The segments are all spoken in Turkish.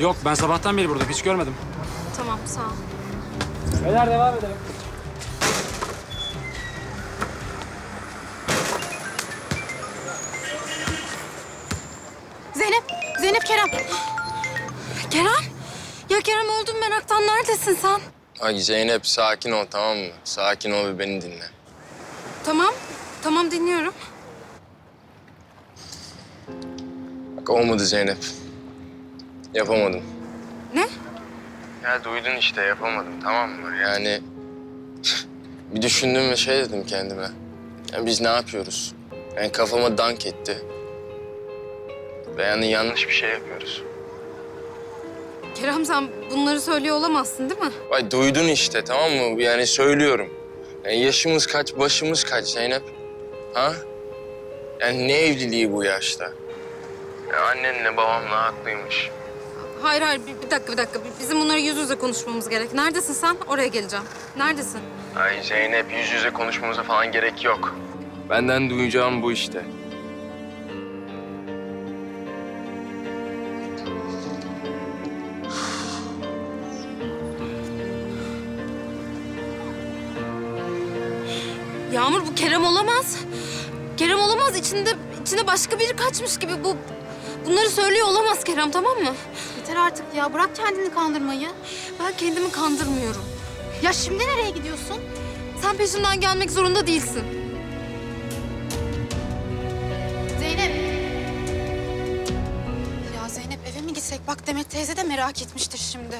Yok ben sabahtan beri buradayım hiç görmedim. Tamam sağ ol. Beyler devam edelim. Zeynep, Zeynep Kerem. Kerem? Ya Kerem öldüm meraktan neredesin sen? Ay Zeynep sakin ol tamam mı? Sakin ol ve beni dinle. Tamam, tamam dinliyorum. Bak olmadı Zeynep. Yapamadım. Ne? Ya duydun işte yapamadım tamam mı? Yani bir düşündüm ve şey dedim kendime. Ya biz ne yapıyoruz? Yani kafama dank etti. Ve yani yanlış bir şey yapıyoruz. Kerem sen bunları söylüyor olamazsın değil mi? Vay duydun işte tamam mı? Yani söylüyorum. Yani yaşımız kaç, başımız kaç Zeynep? Ha? Yani ne evliliği bu yaşta? Ya annenle babamla haklıymış. Hayır hayır bir, bir dakika bir dakika. Bizim bunları yüz yüze konuşmamız gerek. Neredesin sen? Oraya geleceğim. Neredesin? Ay Zeynep yüz yüze konuşmamıza falan gerek yok. Benden duyacağım bu işte. Yağmur bu Kerem olamaz. Kerem olamaz. İçinde içinde başka biri kaçmış gibi bu. Bunları söylüyor olamaz Kerem tamam mı? Yeter artık ya. Bırak kendini kandırmayı. Ben kendimi kandırmıyorum. Ya şimdi nereye gidiyorsun? Sen peşimden gelmek zorunda değilsin. Zeynep. Ya Zeynep eve mi gitsek? Bak Demet teyze de merak etmiştir şimdi.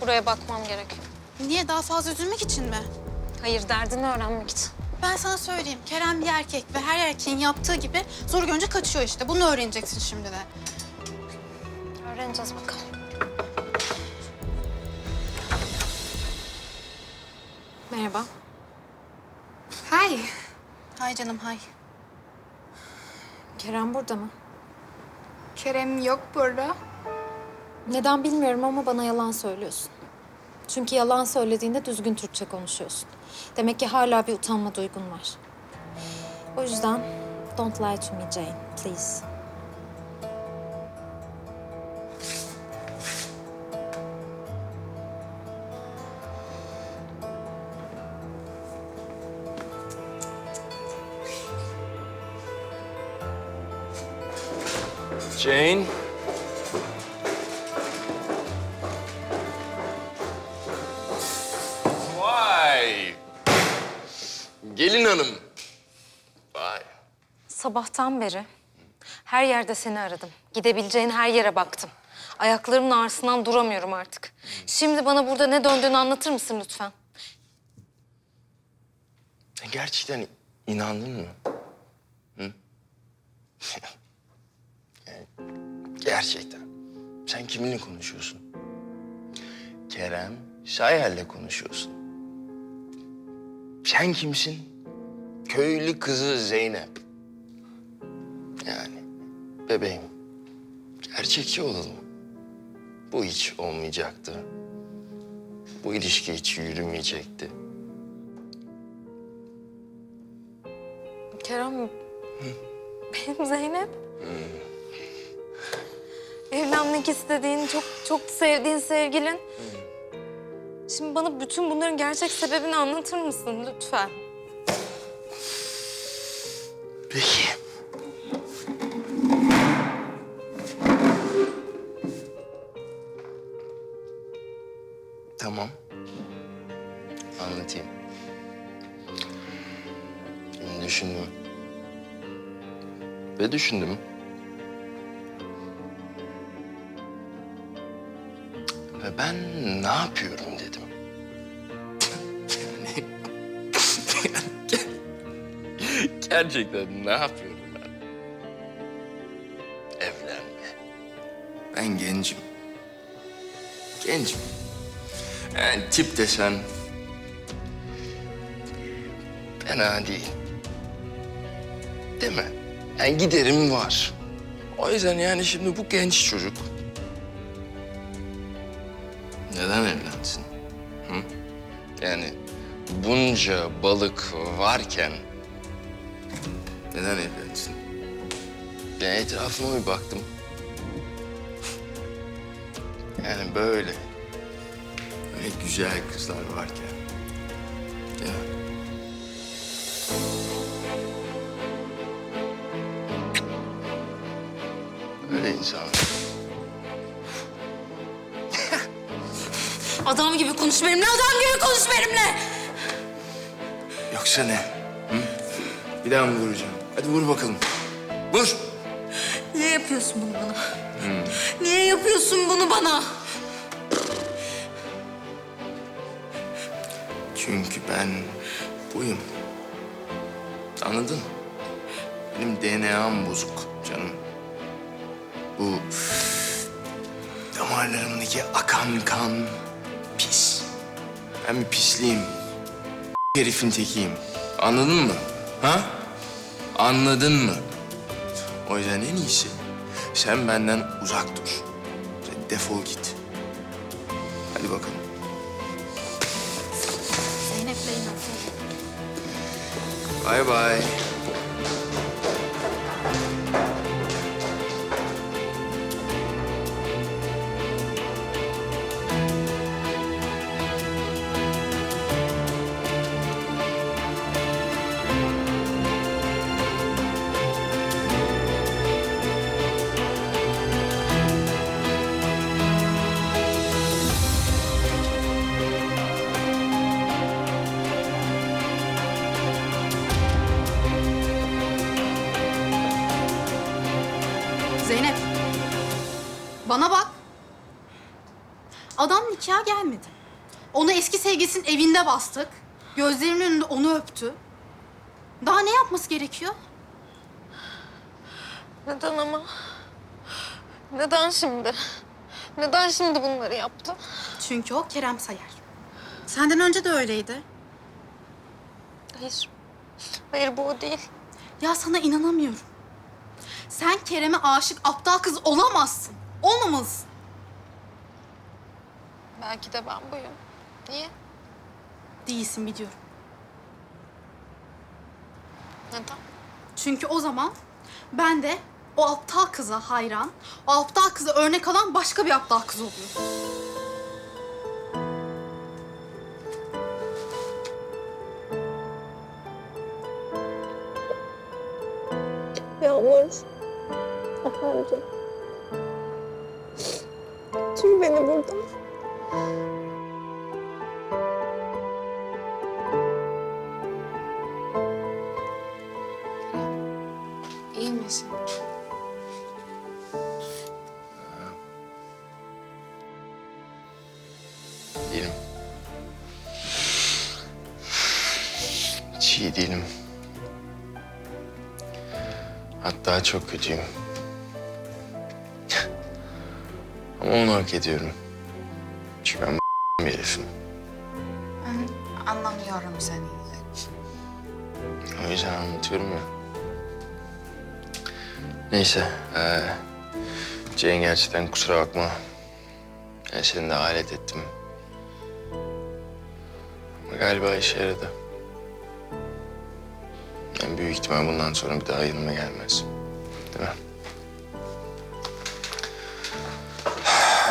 Buraya bakmam gerek. Niye? Daha fazla üzülmek için mi? Hayır derdini öğrenmek için. Ben sana söyleyeyim. Kerem bir erkek ve her erkeğin yaptığı gibi zor görünce kaçıyor işte. Bunu öğreneceksin şimdi de. Öğreneceğiz bakalım. Merhaba. Hay. Hay canım hay. Kerem burada mı? Kerem yok burada. Neden bilmiyorum ama bana yalan söylüyorsun. Çünkü yalan söylediğinde düzgün Türkçe konuşuyorsun. Demek ki hala bir utanma duygun var. O yüzden don't lie to me Jane, please. Jane. Vay. Gelin hanım. Vay. Sabahtan beri her yerde seni aradım. Gidebileceğin her yere baktım. Ayaklarımın ağrısından duramıyorum artık. Şimdi bana burada ne döndüğünü anlatır mısın lütfen? Sen gerçekten inandın mı? Hı? Gerçekten. Sen kiminle konuşuyorsun? Kerem Şayer'le konuşuyorsun. Sen kimsin? Köylü kızı Zeynep. Yani bebeğim. Gerçekçi olalım. Bu hiç olmayacaktı. Bu ilişki hiç yürümeyecekti. Kerem, benim Zeynep. Evlenmek istediğin, çok çok sevdiğin sevgilin. Şimdi bana bütün bunların gerçek sebebini anlatır mısın lütfen? Peki. Tamam. Anlatayım. Şimdi düşündüm. Ve düşündüm. Ben ne yapıyorum dedim. Gerçekten ne yapıyorum ben? Evlenme. Ben gencim. Gencim. Yani tip desen... Fena değil. Değil mi? Yani giderim var. O yüzden yani şimdi bu genç çocuk... Neden evlensin? Hı? Yani bunca balık varken neden evlensin? Ben etrafıma bir baktım. Yani böyle. Öyle güzel kızlar varken. Ya. Öyle insan. Adam gibi konuş benimle, adam gibi konuş benimle. Yoksa ne? Hı? Bir daha mı vuracağım? Hadi vur bakalım. Vur. Niye yapıyorsun bunu bana? Niye yapıyorsun bunu bana? Çünkü ben buyum. Anladın? Benim DNA'm bozuk canım. Bu damarlarımdaki akan kan pis. Ben bir pisliyim. Herifin tekiyim. Anladın mı? Ha? Anladın mı? O yüzden en iyisi sen benden uzak dur. Sen defol git. Hadi bakalım. Zeynep Zeynep. Bye bye. Zeynep. Bana bak. Adam nikaha gelmedi. Onu eski sevgilisinin evinde bastık. Gözlerimin önünde onu öptü. Daha ne yapması gerekiyor? Neden ama? Neden şimdi? Neden şimdi bunları yaptı? Çünkü o Kerem Sayar. Senden önce de öyleydi. Hayır. Hayır bu o değil. Ya sana inanamıyorum. Sen Kerem'e aşık aptal kız olamazsın. Olmamalısın. Belki de ben buyum. Niye? Değilsin biliyorum. Neden? Çünkü o zaman ben de o aptal kıza hayran, o aptal kıza örnek alan başka bir aptal kız oluyor. Yağmur. Efendim. Tüm beni buradan. İyi misin? Değilim. Hiç iyi değilim. Hatta çok kötüyüm. Ama onu hak ediyorum. Çünkü ben bir herifim. Anlamıyorum seni. O yüzden anlatıyorum ya. Neyse. eee Jane gerçekten kusura bakma. Ben seni de alet ettim. Ama galiba işe yaradı. Yani büyük ihtimal bundan sonra bir daha yanıma gelmez. Değil mi?